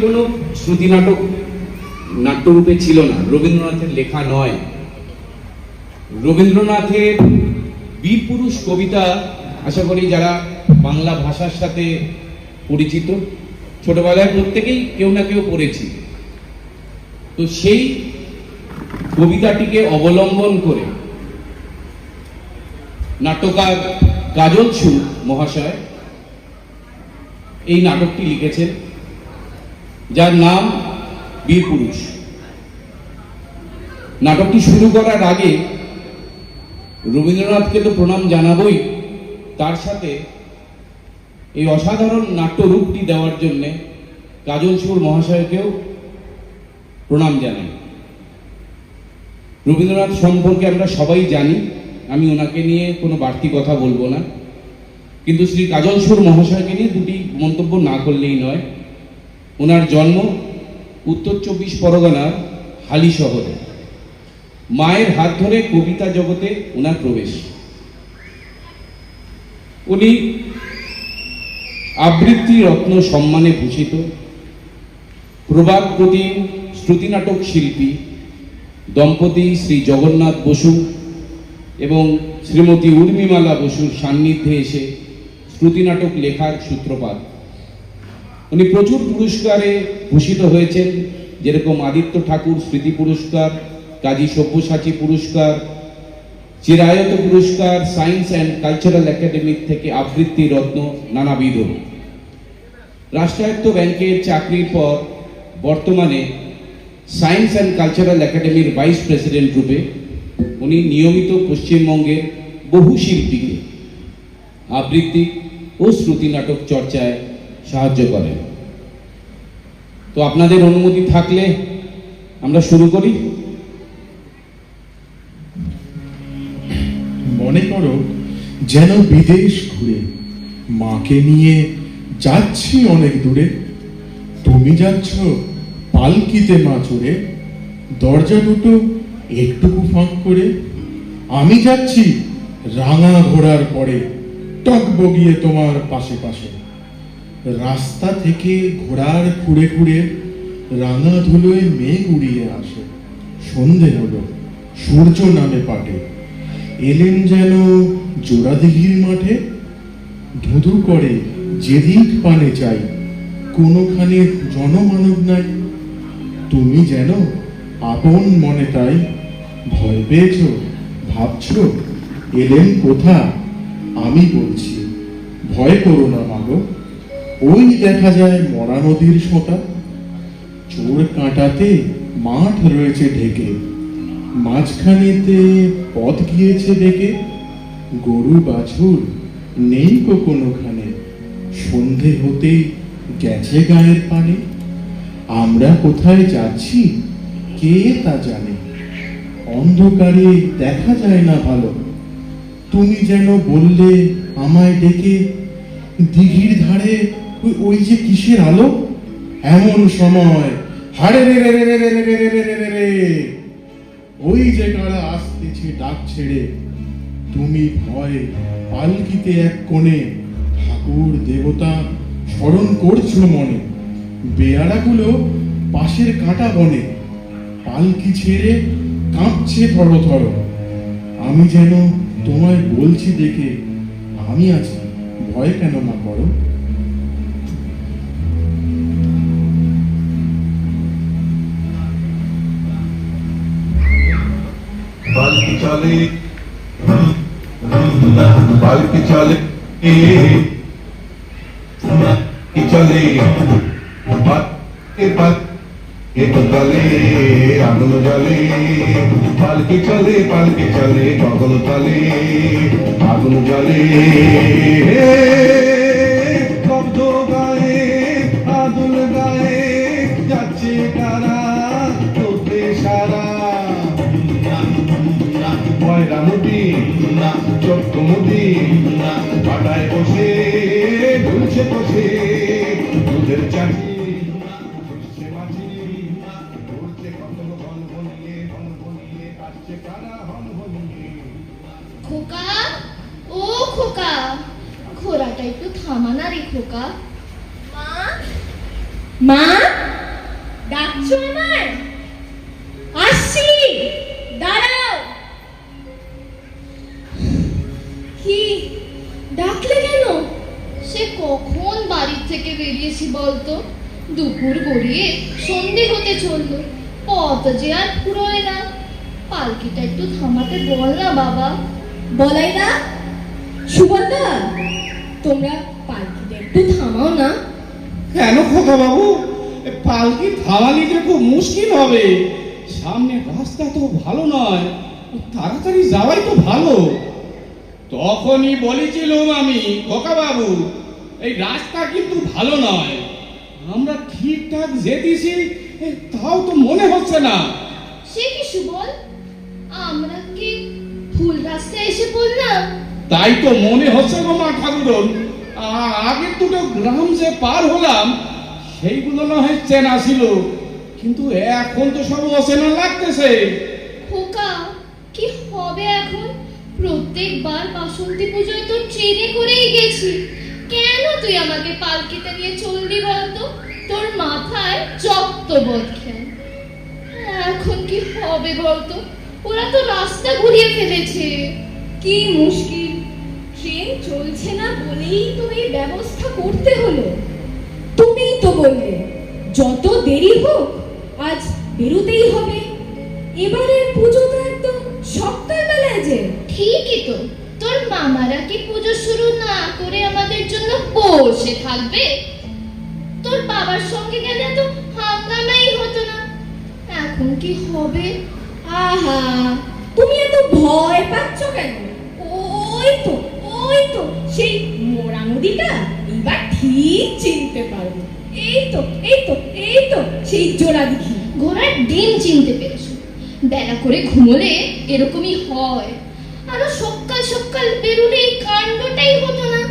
কোনো শ্রুতি নাটক, নাট্যরূপে ছিল না। রবীন্দ্রনাথের লেখা নয়। রবীন্দ্রনাথের বীর পুরুষ কবিতা, আশা করি যারা বাংলা ভাষার সাথে পরিচিত, ছোটবেলায় প্রত্যেকেই কেউ না কেউ পড়েছি। তো সেই কবিতাটিকে অবলম্বন করে নাট্যকার কাজল সুর মহাশয় এই নাটকটি লিখেছেন। যার নাম বীর পুরুষ। নাটকটি শুরু করার আগে রবীন্দ্রনাথকে তো প্রণাম জানাবই, তার সাথে এই অসাধারণ নাট্যরূপটি দেওয়ার জন্য কাজল সুর মহাশয়কেও প্রণাম জানাই। রবীন্দ্রনাথ সম্পর্কে আমরা সবাই জানি, আমি ওনাকে নিয়ে কোনো বাড়তি কথা বলব না। কিন্তু শ্রী কাজল সুর মহাশয়কে নিয়ে দুটি মন্তব্য না করলেই নয়। ওনার জন্ম উত্তর চব্বিশ পরগনার হালি শহরে। মায়ের হাত ধরে কবিতা জগতে ওনার প্রবেশ। উনি আবৃত্তি রত্ন সম্মানে ভূষিত, প্রবাদ প্রতিম শ্রুতিনাটক শিল্পী, দম্পতি শ্রী জগন্নাথ বসু এবং শ্রীমতী উর্মিমালা বসুর সান্নিধ্যে এসে শ্রুতিনাটক লেখার সূত্রপাত। উনি প্রচুর পুরস্কারে ভূষিত হয়েছেন, যেরকম আদিত্য ঠাকুর স্মৃতি পুরস্কার, কাজী সব্যসাচী পুরস্কার, চিরায়ত পুরস্কার, সায়েন্স অ্যান্ড কালচারাল একাডেমি থেকে আবৃত্তি রত্ন নানাবিধ। রাষ্ট্রায়ত্ত ব্যাংকের চাকরির পর বর্তমানে সায়েন্স অ্যান্ড কালচারাল একাডেমির ভাইস প্রেসিডেন্ট রূপে উনি নিয়মিত পশ্চিমবঙ্গের বহু শিল্পীকে আবৃত্তি ও শ্রুতি নাটক চর্চায় সাহায্য করেন তো আপনাদের অনুমতি থাকলে আমরা শুরু করি। মনে করো, যেন বিদেশ ঘুরে মাকে নিয়ে যাচ্ছি অনেক দূরে। তুমি যাচ্ছ পালকিতে মা চড়ে, দরজা দুটো একটুকু ফাঁক করে। আমি যাচ্ছি রাঙা ঘোড়ার পরে টক বগিয়ে তোমার পাশে পাশে। রাস্তা থেকে ঘোড়ার খুঁড়ে খুঁড়ে রাঙা ধুলোয় মেঘ উড়িয়ে আসে। সন্ধে হলো, সূর্য নামে পাটে। এলেন যেন জোড়াদিঘির মাঠে। ধুধু করে যেদিক পানে চাই, কোনোখানে জনমানব নাই। তুমি যেন আপন মনে তাই ভয় পেয়েছ, ভাবছ, এলেন কোথা? আমি বলছি, ভয় করো না মাগো। ওই দেখা যায় মরা নদীর সোঁতা। চোর কাঁটাতে মাঠ রয়েছে ঢেকে। মাঝখানেতে পথ গিয়েছে দেখে গরু বাছুর নেই কো কোনোখানে। সন্ধে হতে গেছে গায়ের পানে। আমরা কোথায় যাচ্ছি, কে তা জানে। অন্ধকারে দেখা যায় না ভালো। তুমি যেন বললে আমায় ডেকে। দিঘির ধারে ওই- যে কিসের আলো এমন সময় হারে রে রে রে রে রে রে রে রে রে রে রে ওই যে কারা আসতেছে ডাক ছেড়ে তুমি ভয় পালকিতে এক কোণে ঠাকুর দেবতা স্মরণ করছ মনে বেয়ারাগুলো পাশের কাঁটা বনে পালকি ছেড়ে কাঁপছে থর থর আমি যেন তোমায় বলছি দেখে আমি আছি ভয় কেন মা করো বালকি চলে বালকি চলে কি চলে চলে আগুন জলে পালকি চলে পালকি চলে গগন তলে আগুন জলে কুমুদির পাটায় বসে ঝুলছে বসে দুধের চাটি খোকা? ও খোকা, ঘোড়াটা একটু থামা না রে খোকা। মা? মা? ডাকছো আমার? আসছি। বেরিয়েছি বলতো। দুপুর গড়িয়ে সন্ধে হতে চলল। পথ যে আর ফুরোয় না। পালকিটা একটু থামাতে বল না বাবা। বলাই না। সুবর্ণা তোমরা পালকিটা একটু থামাও না। কেন খোকা বাবু? পালকি পালকি থামালিতে খুব মুশকিল হবে। সামনে রাস্তা তো ভালো নয়। তাড়াতাড়ি যাওয়াই তো ভালো। তখনই বলেছিলাম আমি খোকা বাবু এই রাস্তা কিন্তু ভালো নয়। আমরা ঠিকঠাক যেতেছি তাও তো মনে হচ্ছে না। সে কি সুবল? আমরা কি ভুল রাস্তায় এসে পড়লাম? তাই তো মনে হচ্ছে গো মা ঠাকুরন আগের দুটো গ্রাম যে পার হলাম সেইগুলো না হয় চেনা ছিল। কিন্তু এখন তো সব অচেনা লাগতেছে। খোকা কি হবে এখন? প্রত্যেকবার বাসন্তী পুজোয় তো ট্রেনে করেই গেছি। তুই আমাকে পালকিতে নিয়ে চললি বলতো? তোর মাথায় যত বোধ এখন কি হবে বলতো? ওরা তো রাস্তা ঘুরিয়ে ফেলেছে। কি মুশকিল। ট্রেন চলছে না বলেই তো এই ব্যবস্থা করতে হলো। তুমিই তো বললে যত দেরি হোক আজ বেরোতেই হবে। এবারের পুজো তো একদম সকালবেলায় যে। ঠিকই তো। তোর মামারা কি পুজো শুরু না করে আমাদের জন্য বসে থাকবে? তোর বাবার সঙ্গে গেলে তো হাঙ্গামাই হতো না। এখন কি হবে? আহা! তুমি এত ভয় পাচ্ছ কেন? ওই তো ওই তো, সেই মোরা নদীটা এবার ঠিক চিনতে পারব। এই তো এই তো এই তো, সেই জোড়া দিঘি। ঘোড়ার ডিম চিনতে পেরেছ। বেলা করে ঘুমোলে এরকমই হয়। আরও সকাল সকাল বেরোলে এই কাণ্ডটাই হতো না।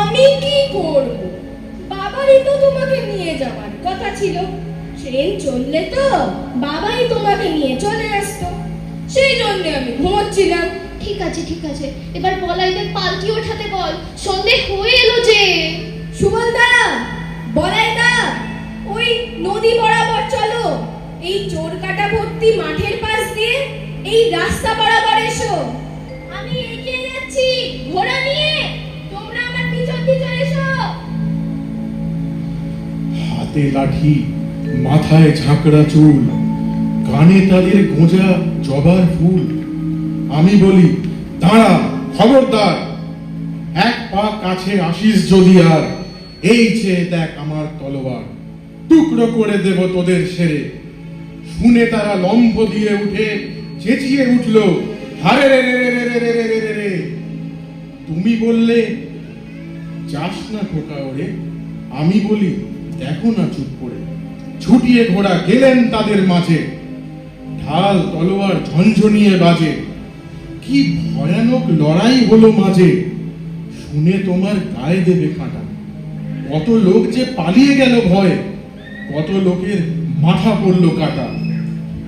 আমি কি করব? বাবারই তো তোমাকে নিয়ে যাওয়ার কথা ছিল। ট্রেন চললে তো বাবাই তোমাকে নিয়ে চলে আসতো। সেই জন্য আমি ঘুমোচ্ছিলাম। ঠিক আছে ঠিক আছে। এবার বলাইদের পালকি ওঠাতে বল। সন্ধে হয়ে এলো যে। সুবলদা বলাই দা ওই নদী বরাবর চলো। এই চোর কাটা ভর্তি মাঠের পাশ দিয়ে এই রাস্তা বরাবর এসো। আমি এগিয়ে যাচ্ছি ঘোড়া নিয়ে। তোমরা আমার পিছন পিছন এসো। হাতে লাঠি মাথায় ঝাঁকড়া চুল কানে তাদের গোঁজা জবার ফুল। আমি বলি দাঁড়া খবরদার। এক পা কাছে আসিস যদি আর এই চেয়ে দেখ আমার তলোয়ার। টুকরো করে দেব তোদের সেরে। শুনে তারা লম্ব দিয়ে উঠে চেঁচিয়ে উঠল, হারে রে রে রে রে রে রে রে রে রে। তুমি বললে, যাস না খোকা ওরে, আমি বলি, দেখো না চুপ করে। ছুটিয়ে ঘোড়া গেলেন তাদের মাঝে। ঢাল তলোয়ার ঝনঝনিয়ে বাজে। কি ভয়ানক লড়াই হলো মাঝে। শুনে তোমার গায়ে দেবে কাঁটা। কত লোক যে পালিয়ে গেল ভয়ে, কত লোকের মাথা পড়ল কাটা।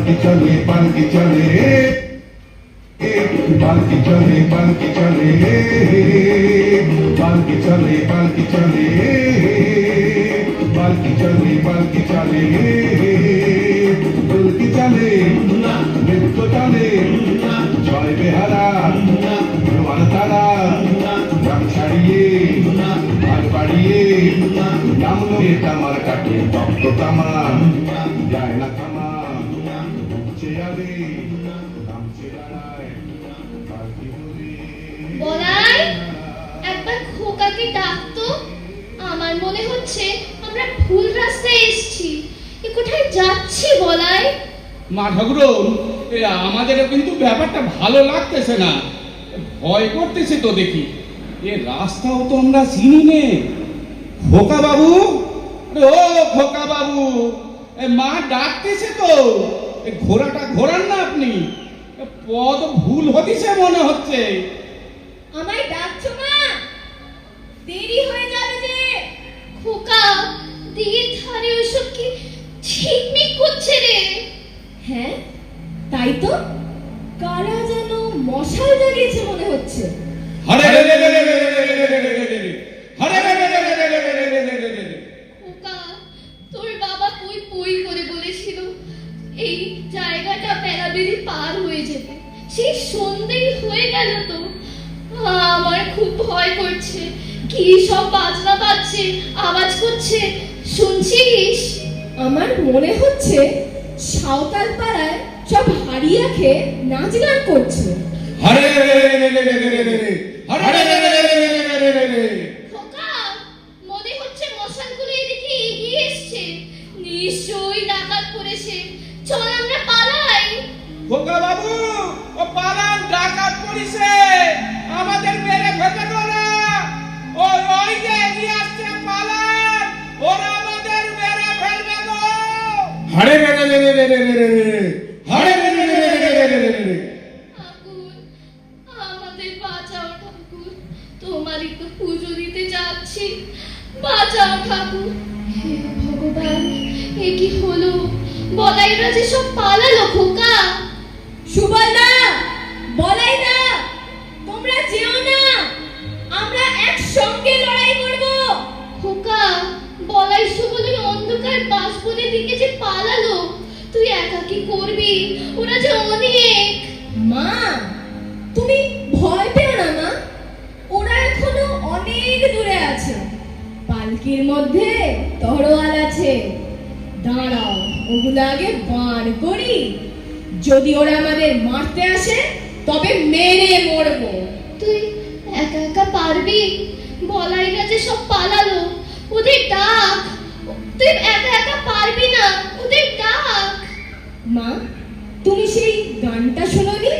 পালকি চলে পালকি চলে পালকি চলে পালকি চলে পালকি চলে পালকি চলে পালকি চলে পালকি চলে পালকি চলে নৃত্য চলে। ছয় বেহারা প্রমাণ তারা। গান ছাড়িয়ে ভাগ বাড়িয়ে নামলো তামার কাটে রক্ত তামা যায় না থামা মনে হচ্ছে আমরা ভুল রাস্তায় এসেছি। এ কোথায় যাচ্ছি বলাই? মা ঠাকুর আমাদেরও কিন্তু ব্যাপারটা ভালো লাগতেছে না। ভয় করতেছে তো দেখি। এ রাস্তাও তো আমরা চিনি নে। খোকা বাবু ও খোকা বাবু এ মা ডাকতেছে তো। এ ঘোড়াটা ঘোরান না আপনি। পদ ভুল হতিছে মনে হচ্ছে। আমায় ডাকছো মা? দেরি সারে ওইসব কি ঠিকমিক করছে রে হ্যাঁ তাই তো কারা যেন মশাল জাগিয়েছে মনে হচ্ছে আরে রে রে রে রে এই জায়গাটা প্যারাবেরি পার হয়ে যেতে সেই সন্ধেই হয়ে গেল তো আমার খুব ভয় করছে কি সব বাজনা বাজছে আওয়াজ করছে শুনছিস? আমার মনে হচ্ছে সাঁওতাল পাড়ায় সব হারিয়া খেয়ে নাচ গান করছে। মনে হচ্ছে মশালগুলো এদিকে এসছে। নিশ্চয়ই ডাকাত পড়েছে। চল আমরা পালাই। খোকা বাবু ও পালান ডাকাত পড়েছে। আমাদের মেরে ফেলে ওই ওই যে এগিয়ে আসছে পালান ওরা আমাদের মেরে ফেলবে তো হরে রে রে রে রে রে রে রে রে রে। রে রে রে রে রে রে রে রে রে। ঠাকুর আমাদের বাঁচাও ঠাকুর তোমারই তো পুজো দিতে যাচ্ছি বাঁচাও ঠাকুর হে ভগবান এ কি হলো বলাইরা যে সব পালালো খোকা সুবলদা বাসবনের দিকে যে পালালো তুই একা কি করবি? ওরা যে অনেক। মা তুমি ভয় পেও না মা। ওরা এখনও অনেক দূরে আছে। পালকির মধ্যে তরোয়াল আছে। দাঁড়াও ওগুলো আগে বার করি। যদি ওরা আমাদের মারতে আসে তবে মেরে মরবো। তুই একা একা পারবি? বলাইরা যে সব পালালো। ওদের ডাক তুই একা একা পারবি না ওদের ডাক। মা তুমি সেই গানটা শোনোনি?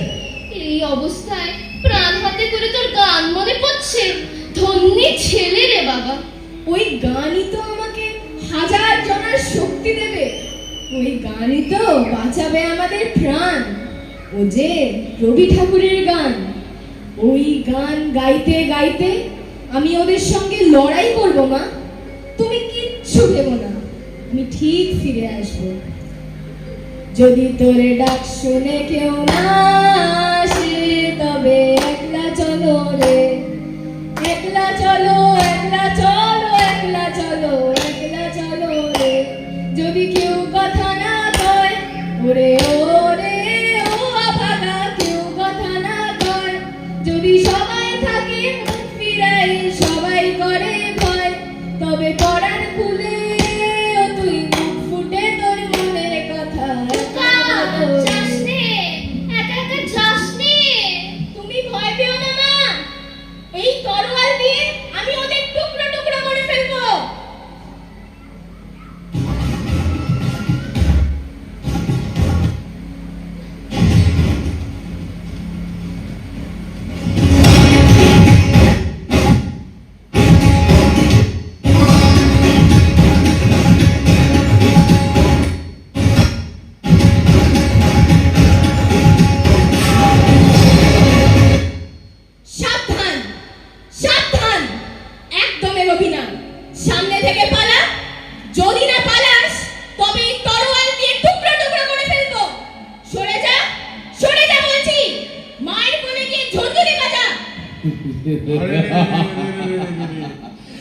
এই অবস্থায় প্রাণ হাতে করে তোর গান মনে পড়ছে। ধন্যি ছেলে রে বাবা। ওই গানই তো আমাকে হাজার জনের শক্তি দেবে। ওই গানই তো বাঁচাবে আমাদের প্রাণ। ও যে রবি ঠাকুরের গান। ওই গান গাইতে গাইতে আমি ওদের সঙ্গে লড়াই করব মা। কিচ্ছু ভেবো না। আমি ঠিক ফিরে আসব। যদি তোরে ডাক শুনে কেউ না তবে একলা চলো রে। একলা চলো একলা চলো একলা চলো।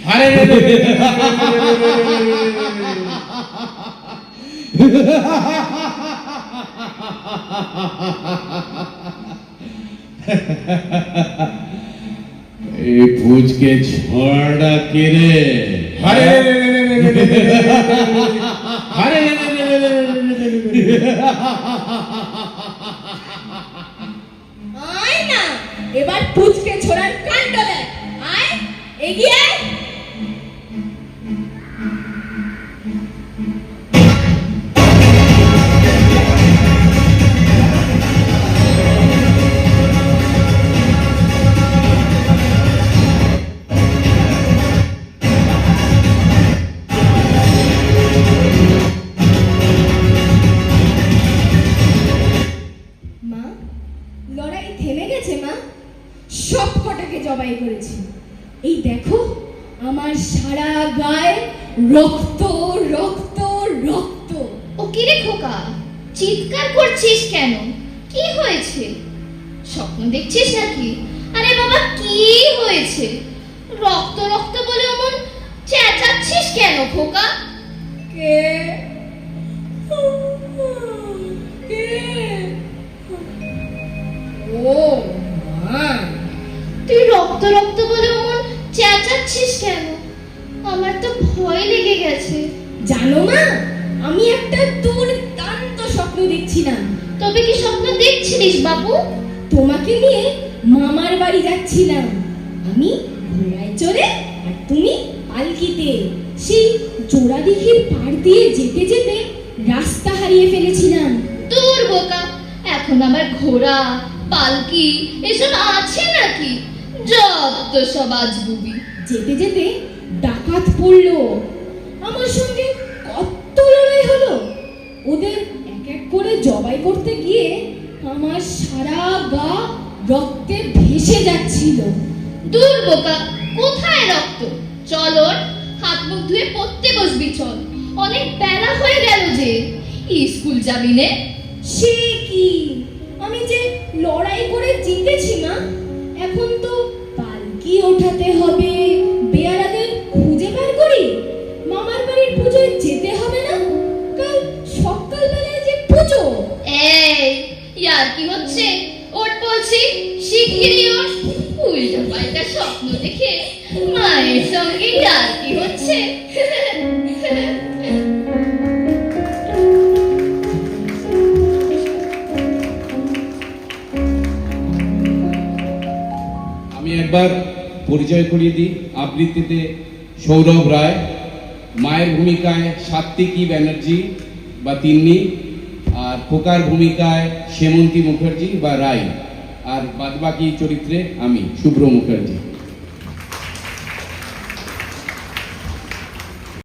আরে এই পুচকে ছড়া কেড়ে আরে এগিয়ে রক্ত রক্ত রক্ত। ও কি রে খোকা চিৎকার করছিস কেন? কি হয়েছে? স্বপ্ন দেখছিস নাকি? আরে বাবা কি হয়েছে? রক্ত রক্ত বলে অমন চেঁচাচ্ছিস কেন খোকা? কে? ও তুই রক্ত রক্ত বলে অমন চেঁচাচ্ছিস কেন? আমার তো ভয় লেগে গেছে। জানো মা আমি একটা দুর্দান্ত স্বপ্ন দেখছিলাম। তবে কি স্বপ্ন দেখছিলিস বাবু? তোমাকে নিয়ে মামার বাড়ি যাচ্ছিলাম। আমি ঘোড়ায় চড়ে আর তুমি পালকিতে। সেই জোড়া দিঘির পাড় দিয়ে যেতে যেতে রাস্তা হারিয়ে ফেলেছিলাম। দূর বোকা এখন আমার ঘোড়া পালকি এসব আছে নাকি? যত সব আজ আজগুবি যেতে যেতে ডাকাত পড়ল। আমার সঙ্গে কত লড়াই হলো। ওদের এক এক করে জবাই করতে গিয়ে আমার সারা গা রক্তে ভেসে যাচ্ছিল। দূর বোকা কোথায় রক্ত? চল ওর হাত মুখ ধুয়ে পড়তে বসবি চল। অনেক বেলা হয়ে গেল যে। স্কুল যাবি নে? সে কি? আমি যে লড়াই করে জিতেছি না এখন তো পালকি ওঠাতে হবে। স্বপ্ন দেখে মায়ের সঙ্গে হচ্ছে। আমি একবার পরিচয় করিয়ে দিই। আবৃত্তিতে সৌরভ রায়, মায়ের ভূমিকায় সাত্বিকী ব্যানার্জি বা তিন্নি, আর খোকার ভূমিকায় সেমন্তী মুখার্জি বা রায় আর বাদবাকি চরিত্রে আমি শুভ্র মুখার্জি।